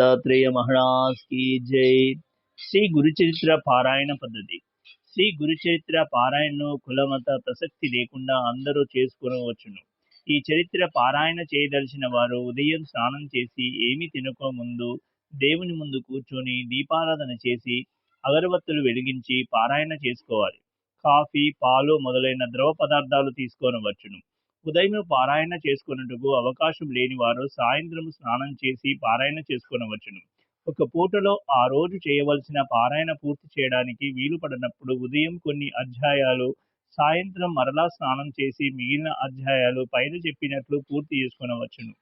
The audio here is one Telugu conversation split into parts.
దత్తాత్రేయ మహారాజ్ की జై. శ్రీ గురుచరిత్ర పారాయణ పద్ధతి. శ్రీ గురుచరిత్ర పారాయణను కులమత ప్రసక్తి లేకుండా అందరూ చేసుకునవచ్చును ఈ చరిత్ర పారాయణ చేయదలిచిన వారు ఉదయం స్నానం చేసి ఏమి తినక ముందు దేవుని ముందు కూర్చొని దీపారాధన చేసి అగరబత్తులు వెలిగించి పారాయణ చేసుకోవాలి. కాఫీ పాలు మొదలైన ద్రవ పదార్థాలు తీసుకొనవచ్చును ఉదయం పారాయణ చేసుకున్నట్టుకు అవకాశం లేని వారు సాయంత్రం స్నానం చేసి పారాయణ చేసుకునవచ్చును. ఒక పూటలో ఆ రోజు చేయవలసిన పారాయణ పూర్తి చేయడానికి వీలు పడినప్పుడు ఉదయం కొన్ని అధ్యాయాలు సాయంత్రం మరలా స్నానం చేసి మిగిలిన అధ్యాయాలు పైన చెప్పినట్లు పూర్తి చేసుకొనవచ్చును.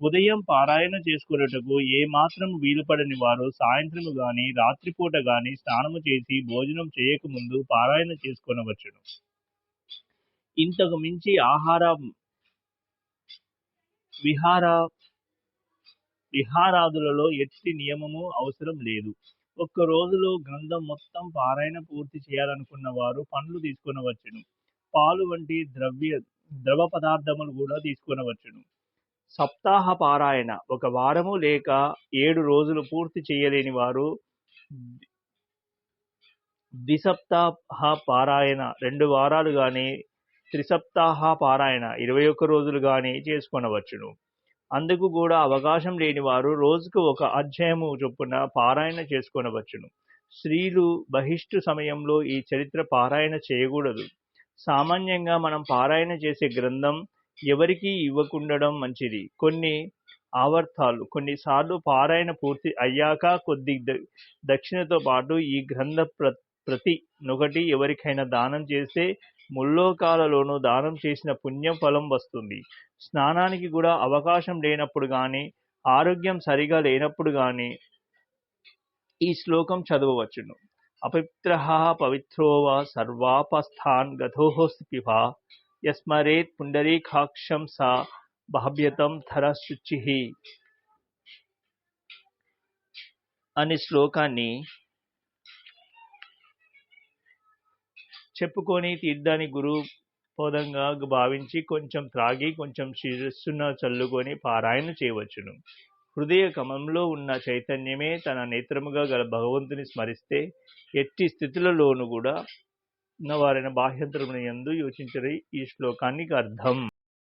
ఉదయం పారాయణ చేసుకున్నట్టుకు ఏ మాత్రం వీలుపడని వారు సాయంత్రము గాని రాత్రిపూట గాని స్నానము చేసి భోజనం చేయకముందు పారాయణ చేసుకొనవచ్చును. ఇంతకు మించి ఆహార విహార విహారాదులలో ఎట్టి నియమము అవసరం లేదు. ఒక్క రోజులో గ్రంథం మొత్తం పారాయణ పూర్తి చేయాలనుకున్న వారు పండ్లు తీసుకొనవచ్చును. పాలు వంటి ద్రవ్య ద్రవ పదార్థములు కూడా తీసుకొనవచ్చును. సప్తాహ పారాయణ ఒక వారము లేక ఏడు రోజులు పూర్తి చేయలేని వారు ద్విసప్తాహ పారాయణ రెండు వారాలు కానీ త్రిసప్తాహ పారాయణ ఇరవై ఒక్క రోజులు గాని చేసుకొనవచ్చును. అందుకు కూడా అవకాశం లేని వారు రోజుకు ఒక అధ్యాయము చొప్పున పారాయణ చేసుకొనవచ్చును. స్త్రీలు బహిష్టు సమయంలో ఈ చరిత్ర పారాయణ చేయకూడదు. సామాన్యంగా మనం పారాయణ చేసే గ్రంథం ఎవరికీ ఇవ్వకుండడం మంచిది. కొన్ని ఆవర్తాలు కొన్నిసార్లు పారాయణ పూర్తి అయ్యాక కొద్ది ద- దక్షిణతో పాటు ఈ గ్రంథ ప్ర ప్రతి నొకటి ఎవరికైనా దానం చేస్తే ముల్లోకాలలోనూ దానం చేసిన పుణ్యం ఫలం వస్తుంది. స్నానానికి కూడా అవకాశం లేనప్పుడు కానీ ఆరోగ్యం సరిగా లేనప్పుడు కానీ ఈ శ్లోకం చదవవచ్చును. అపవిత్ర పవిత్రోవ సర్వాపస్థాన్ గతోహోస్తి యస్మరేత్ పుండరీకాక్షం సా భాభ్యతం ధర శుచి అనే శ్లోకాన్ని చెప్పుకొని తీర్థాన్ని గురువు పోదంగా భావించి కొంచెం త్రాగి కొంచెం శిరస్సున చల్లుకొని పారాయణ చేయవచ్చును. హృదయ కమంలో ఉన్న చైతన్యమే తన నేత్రముగా గల భగవంతుని స్మరిస్తే ఎట్టి స్థితులలోనూ కూడా ఉన్నవారైన బాహ్యంతరమున యందు యోచించరి. ఈ శ్లోకానికి అర్థం.